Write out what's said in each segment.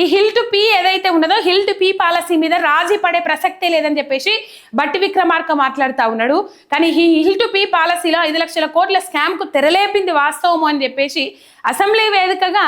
ఈ hill to P ఏదైతే ఉన్నదో హిల్ టు పీ పాలసీ మీద రాజీ పడే ప్రసక్తే లేదని చెప్పేసి బట్టి విక్రమార్క మాట్లాడుతూ ఉన్నాడు. కానీ ఈ హిల్ టు పీ పాలసీలో ఐదు లక్షల కోట్ల స్కామ్కు తెరలేపింది వాస్తవము అని చెప్పేసి అసెంబ్లీ వేదికగా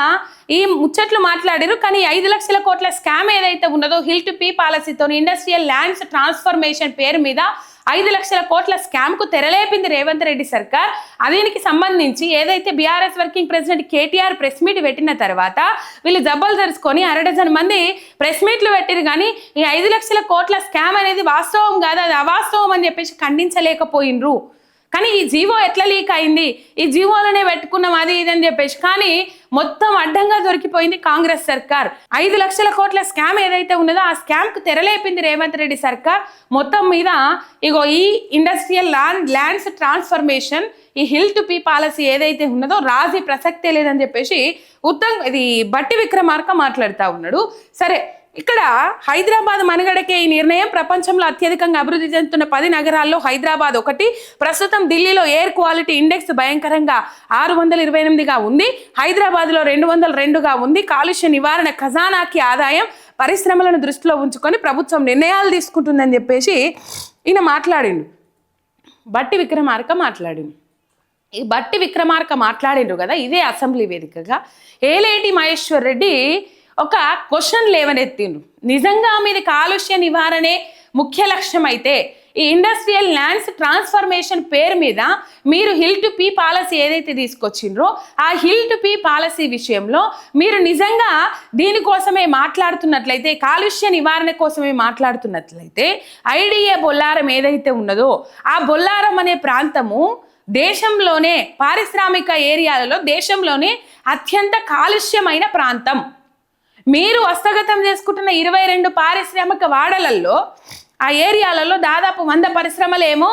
ఈ ముచ్చట్లు మాట్లాడారు. కానీ ఐదు లక్షల కోట్ల స్కామ్ ఏదైతే ఉన్నదో హిల్ టు పీ పాలసీతో ఇండస్ట్రియల్ ల్యాండ్స్ ట్రాన్స్ఫర్మేషన్ పేరు మీద ఐదు లక్షల కోట్ల స్కామ్కు తెరలేపింది రేవంత్ రెడ్డి సర్కార్. దీనికి సంబంధించి ఏదైతే BRS working president KTR press meet పెట్టిన తర్వాత వీళ్ళు జబ్బలు తెరుచుకొని అరడజన్ మంది ప్రెస్ మీట్లు పెట్టిరు కానీ ఈ ఐదు లక్షల కోట్ల స్కామ్ అనేది వాస్తవం కాదు అది అవాస్తవం అని చెప్పేసి ఖండించలేకపోయినరు. కానీ ఈ జీవో ఎట్లా లీక్ అయింది? ఈ జీవోలోనే పెట్టుకున్నాం అది ఇది అని చెప్పేసి. కానీ మొత్తం అడ్డంగా దొరికిపోయింది కాంగ్రెస్ సర్కార్. ఐదు లక్షల కోట్ల స్కామ్ ఏదైతే ఉన్నదో ఆ స్కామ్కు తెరలేపింది రేవంత్ రెడ్డి సర్కార్. మొత్తం మీద ఇగో ఈ ఇండస్ట్రియల్ ల్యాండ్ ల్యాండ్స్ ట్రాన్స్ఫర్మేషన్ ఈ హిల్ టు పీ పాలసీ ఏదైతే ఉన్నదో రాజీ ప్రసక్తే లేదని చెప్పేసి ఉత్తమ్ ఇది బట్టి విక్రమార్క మాట్లాడుతూ ఉన్నాడు. సరే ఇక్కడ హైదరాబాద్ మనుగడకే ఈ నిర్ణయం. ప్రపంచంలో అత్యధికంగా అభివృద్ధి చెందుతున్న పది నగరాల్లో హైదరాబాద్ ఒకటి. ప్రస్తుతం ఢిల్లీలో ఎయిర్ క్వాలిటీ ఇండెక్స్ భయంకరంగా ఆరు వందల ఇరవై ఎనిమిదిగా ఉంది. హైదరాబాద్లో రెండు వందల రెండుగా ఉంది. కాలుష్య నివారణ ఖజానాకి ఆదాయం పరిశ్రమలను దృష్టిలో ఉంచుకొని ప్రభుత్వం నిర్ణయాలు తీసుకుంటుందని చెప్పేసి ఈయన మాట్లాడిండు. బట్టి విక్రమార్క మాట్లాడిండు. ఈ బట్టి విక్రమార్క మాట్లాడిండ్రు కదా ఇదే అసెంబ్లీ వేదికగా. ఏలేటి మహేశ్వర్ రెడ్డి ఒక క్వశ్చన్ లేవనెత్తిండ్రు. నిజంగా మీది కాలుష్య నివారణే ముఖ్య లక్ష్యం అయితే ఈ ఇండస్ట్రియల్ ల్యాండ్స్ ట్రాన్స్ఫర్మేషన్ పేరు మీద మీరు హిల్ టు పీ పాలసీ ఏదైతే తీసుకొచ్చిండ్రో ఆ హిల్ టు పీ పాలసీ విషయంలో మీరు నిజంగా దీనికోసమే మాట్లాడుతున్నట్లయితే కాలుష్య నివారణ కోసమే మాట్లాడుతున్నట్లయితే ఐడిఏ బొల్లారం ఏదైతే ఉన్నదో ఆ బొల్లారం అనే ప్రాంతము దేశంలోనే పారిశ్రామిక ఏరియాలలో దేశంలోనే అత్యంత కాలుష్యమైన ప్రాంతం. మీరు హస్తగతం చేసుకుంటున్న ఇరవై రెండు పారిశ్రామిక వాడలల్లో ఆ ఏరియాలలో దాదాపు వంద పరిశ్రమలేమో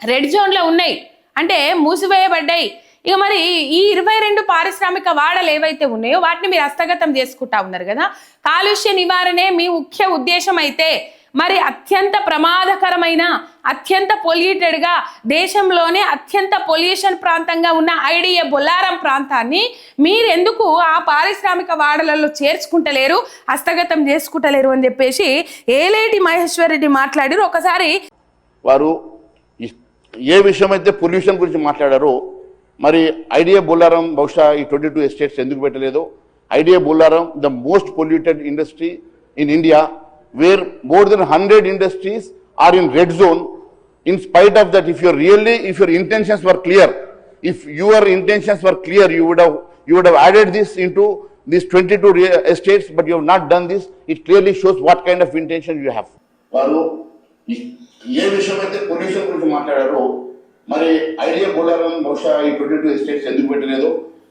రెడ్ జోన్లో ఉన్నాయి. అంటే మూసివేయబడ్డాయి. ఇక మరి ఈ ఇరవై రెండు పారిశ్రామిక వాడలు ఏవైతే ఉన్నాయో వాటిని మీరు హస్తగతం చేసుకుంటా ఉన్నారు కదా. కాలుష్య నివారణే మీ ముఖ్య ఉద్దేశం అయితే మరి అత్యంత ప్రమాదకరమైన అత్యంత పొల్యూటెడ్గా దేశంలోనే అత్యంత పొల్యూషన్ ప్రాంతంగా ఉన్న ఐడిఏ బొల్లారం ప్రాంతాన్ని మీరు ఎందుకు ఆ పారిశ్రామిక వాడలలో చేర్చుకుంటలేరు హస్తగతం చేసుకుంటలేరు అని చెప్పేసి ఏలేటి మహేశ్వర్ రెడ్డి మాట్లాడారు. ఒకసారి వారు ఏ విషయం అయితే పొల్యూషన్ గురించి మాట్లాడారో మరి ఐడియా బొల్లారం బహుశా ఈ ట్వంటీ టూ ఎస్టేట్స్ ఎందుకు పెట్టలేదు idea Bollaram the most polluted industry in India where more than hundred industries are in red zone in spite of that if your really if your intentions were clear if your intentions were clear you would you would have added this into these 22 re- estates, but you have not done this. It clearly shows what kind of intention you have. వారు ఈ- ఏ విషయం అయితే pollution గురించి మాట్లాడారో మరి idea Bolaram బహుశా ఈ twenty two estates ఎందుకు పెట్టలేదు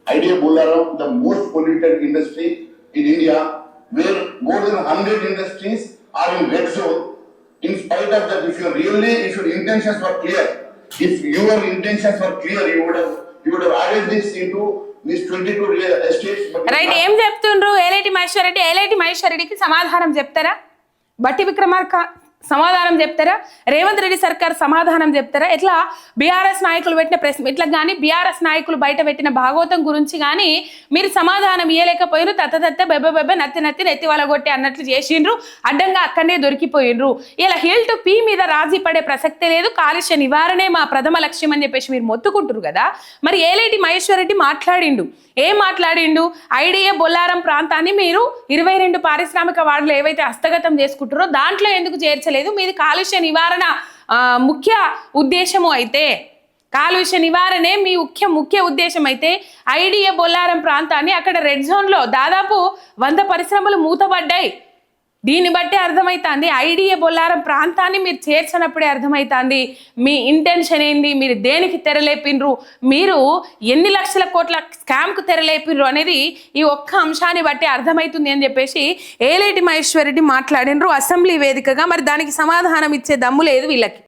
idea Bollaram the most polluted industry in India where more than hundred industries are in red zone in spite of that if your really if your intentions were clear if your intentions were clear you would you would added this into this twenty two estates right ఏం చెప్తుండ్రు? ఏలేటి మహేశ్వర్ రెడ్డి ఏలేటి మహేశ్వర్ రెడ్డికి సమాధానం చెప్తారా? బట్టి విక్రమార్క సమాధానం చెప్తారా? రేవంత్ రెడ్డి సర్కార్ సమాధానం చెప్తారా? ఇట్లా బీఆర్ఎస్ నాయకులు పెట్టిన ప్రెస్ ఇట్లా కానీ బీఆర్ఎస్ నాయకులు బయట పెట్టిన భాగవతం గురించి కానీ మీరు సమాధానం ఇయ్యలేకపోయినరు తత్త తత్త బెబ్బ బెబ్బ నత్తి నత్తి నెత్తి వలగొట్టి అన్నట్లు చేసిండ్రు అడ్డంగా అక్కడనే దొరికిపోయిండ్రు ఇలా హిల్ టు పీ మీద రాజీ పడే ప్రసక్తే లేదు కాలుష్య నివారణే మా ప్రథమ లక్ష్యం అని చెప్పేసి మీరు మొత్తుకుంటారు కదా? మరి ఏలేటి మహేశ్వర్ రెడ్డి మాట్లాడిండు. ఏం మాట్లాడిండు? ఐడిఏ బొల్లారం ప్రాంతాన్ని మీరు ఇరవై రెండు పారిశ్రామిక వాడలు ఏవైతే హస్తగతం చేసుకుంటారో దాంట్లో ఎందుకు చేర్చలేదు? మీది కాలుష్య నివారణ ముఖ్య ఉద్దేశము అయితే కాలుష్య నివారణే మీ ముఖ్య ముఖ్య ఉద్దేశం అయితే ఐడిఏ బొల్లారం ప్రాంతాన్ని అక్కడ రెడ్ జోన్లో దాదాపు వంద పరిశ్రమలు మూతబడ్డాయి దీన్ని బట్టి అర్థమవుతుంది ఐడిఏ బొల్లారం ప్రాంతాన్ని మీరు చేర్చినప్పుడే అర్థమవుతుంది మీ ఇంటెన్షన్ ఏంది? మీరు దేనికి తెరలేపినరు? మీరు ఎన్ని లక్షల కోట్ల స్కామ్కు తెరలేపినరు అనేది ఈ ఒక్క అంశాన్ని బట్టి అర్థమవుతుంది అని చెప్పేసి ఏలేటి మహేశ్వర్ మాట్లాడినరు అసెంబ్లీ వేదికగా. మరి దానికి సమాధానం ఇచ్చే దమ్ము లేదు వీళ్ళకి.